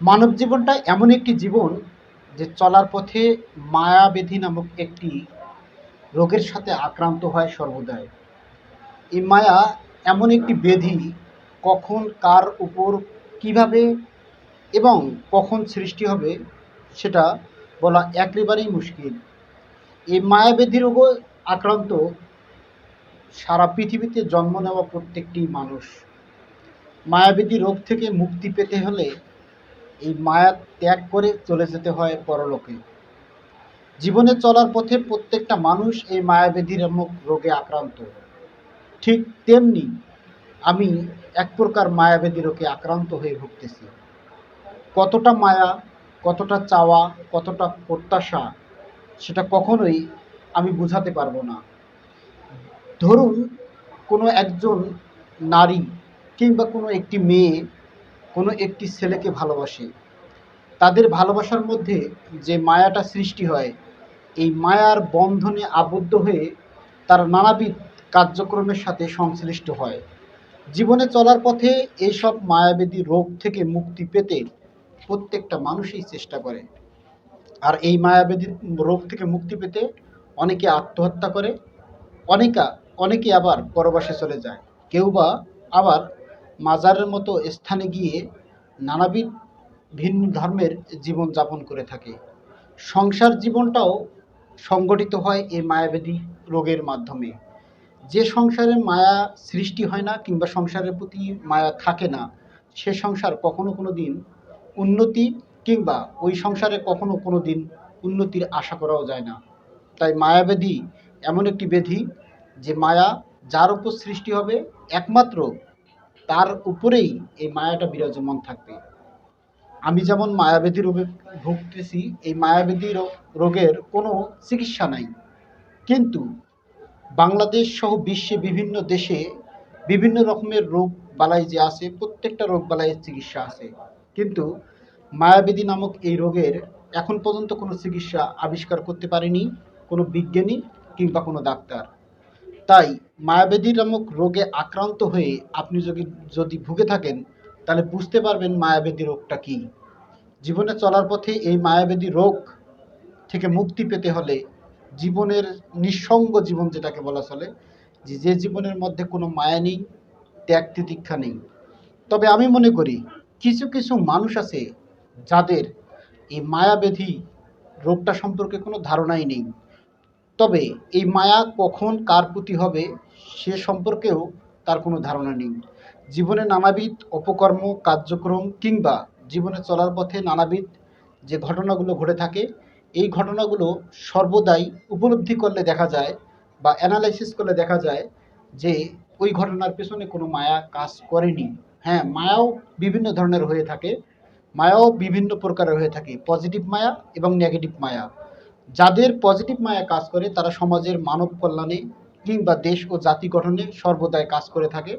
মানব জীবনটা এমন একটি জীবন যে চলার পথে মায়াবেধি নামক একটি রোগের সাথে আক্রান্ত হয় সর্বদাই। এই মায়া এমন একটি বেধি কখন কার উপর কীভাবে এবং কখন সৃষ্টি হবে সেটা বলা একেবারেই মুশকিল। এই মায়াবেধি রোগও আক্রান্ত সারা পৃথিবীতে জন্ম নেওয়া প্রত্যেকটি মানুষ। মায়াবেধি রোগ থেকে মুক্তি পেতে হলে এই মায়া ত্যাগ করে চলে যেতে হয় পরলোকে। জীবনে চলার পথে প্রত্যেকটা মানুষ এই মায়াবেধি রোগে আক্রান্ত। ঠিক তেমনি আমি এক প্রকার মায়াবেধি রোগে আক্রান্ত হয়ে ভুগতেছি। কতটা মায়া, কতটা চাওয়া, কতটা প্রত্যাশা, সেটা কখনোই আমি বোঝাতে পারব না। ধরুন কোনো একজন নারী কিংবা কোনো একটি মেয়ে কোনো একটি ছেলেকে ভালোবাসে। তাদের ভালোবাসার মধ্যে যে মায়াটা সৃষ্টি হয়, এই মায়ার বন্ধনে আবদ্ধ হয়ে তার নানাবিধ কার্যক্রমের সাথে সংশ্লিষ্ট হয়। জীবনে চলার পথে এইসব মায়াবেদী রোগ থেকে মুক্তি পেতে প্রত্যেকটা মানুষই চেষ্টা করে। আর এই মায়াবেদী রোগ থেকে মুক্তি পেতে অনেকে আত্মহত্যা করে, অনেকা, অনেকে আবার পরবাসে চলে যায়। কেউ বা আবার মাজারের মতো স্থানে গিয়ে নানাবিধ ভিন্ন ধর্মের জীবন যাপন করে থাকে। সংসার জীবনটাও সংগঠিত হয় এই মায়াবেদী রোগের মাধ্যমে। যে সংসারে মায়া সৃষ্টি হয় না কিংবা সংসারের প্রতি মায়া থাকে না, সে সংসার কখনো কোনো দিন উন্নতি কিংবা ওই সংসারে কখনো কোনো দিন উন্নতির আশা করাও যায় না। তাই মায়াবেধি এমন একটি ব্যাধি যে মায়া যার উপর সৃষ্টি হবে একমাত্র তার উপরেই এই মায়াটা বিরাজমান থাকবে। আমি যেমন মায়াবেধি রোগে ভুগতেছি, এই মায়াবেধি রো- রোগের কোনো চিকিৎসা নাই। কিন্তু বাংলাদেশ সহ বিশ্বে বিভিন্ন দেশে বিভিন্ন রকমের রোগ বালাই যে আছে, প্রত্যেকটা রোগ বালাইয়ের চিকিৎসা আছে। কিন্তু মায়াবেধি নামক এই রোগের এখন পর্যন্ত কোনো চিকিৎসা আবিষ্কার করতে পারেনি কোনো বিজ্ঞানী কিংবা কোনো ডাক্তার। তাই মায়াবেধি নামক রোগে আক্রান্ত হয়ে আপনি যদি যদি ভুগে থাকেন, তাহলে বুঝতে পারবেন মায়াবেধি রোগটা কী। জীবনে চলার পথে এই মায়াবেধি রোগ থেকে মুক্তি পেতে হলে জীবনের নিঃসঙ্গ জীবন যেটাকে বলা চলে, যে যে জীবনের মধ্যে কোনো মায়া নেই, ত্যাগ তিতিক্ষা নেই। তবে আমি মনে করি কিছু কিছু মানুষ আছে যাদের এই মায়াবেধি রোগটা সম্পর্কে কোনো ধারণাই নেই। তবে এই মায়া কখন কার প্রতি হবে সে সম্পর্কেও তার কোনো ধারণা নেই। জীবনে নানাবিধ অপকর্ম, কার্যক্রম কিংবা জীবনে চলার পথে নানাবিধ যে ঘটনাগুলো ঘটে থাকে, এই ঘটনাগুলো সর্বদাই উপলব্ধি করলে দেখা যায় বা অ্যানালাইসিস করলে দেখা যায় যে ওই ঘটনার পেছনে কোনো মায়া কাজ করেনি। হ্যাঁ মায়াও বিভিন্ন ধরনের হয়ে থাকে। মায়াও বিভিন্ন প্রকারের হয়ে থাকে। পজিটিভ মায়া এবং নেগেটিভ মায়া। যাদের পজিটিভ মায়া কাজ করে, তারা সমাজের মানব কল্যাণে কিংবা দেশ ও জাতি গঠনে সর্বদাই কাজ করে থাকে।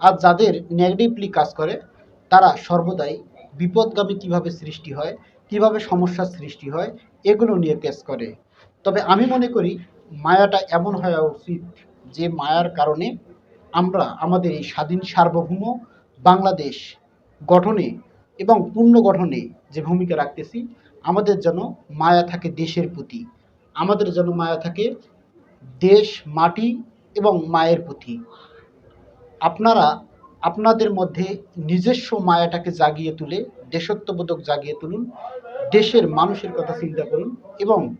আর যাদের নেগেটিভলি কাজ করে, তারা সর্বদাই বিপদগামী কীভাবে সৃষ্টি হয়, কীভাবে সমস্যার সৃষ্টি হয়, এগুলো নিয়ে কেস করে। তবে আমি মনে করি, মায়াটা এমন হওয়া উচিত যে মায়ার কারণে আমরা আমাদের এই স্বাধীন সার্বভৌম বাংলাদেশ গঠনে এবং পূর্ণ গঠনে যে ভূমিকা রাখতেছি আমাদের যেন মায়া থাকে দেশের প্রতি। আমাদের যেন মায়া থাকে দেশ, মাটি এবং মায়ের প্রতি। আপনারা, আপনাদের মধ্যে নিজস্ব মায়াটাকে জাগিয়ে তুলে, দেশত্ববোধক জাগিয়ে তুলুন, দেশের মানুষের কথা চিন্তা করুন এবং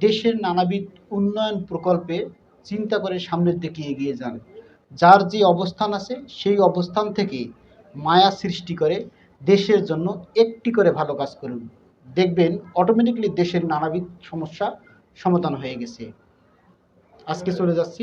দেশের নানাবিধ উন্নয়ন প্রকল্পে চিন্তা করে সামনের দিকে এগিয়ে যান। যার যে অবস্থান আছে, সেই অবস্থান থেকে মায়া সৃষ্টি করে দেশের জন্য একটি করে ভালো কাজ করুন। দেখবেন অটোমেটিকলি দেশের নানাবিধ সমস্যা সমাধান হয়ে গেছে। আজকে চলে যাচ্ছি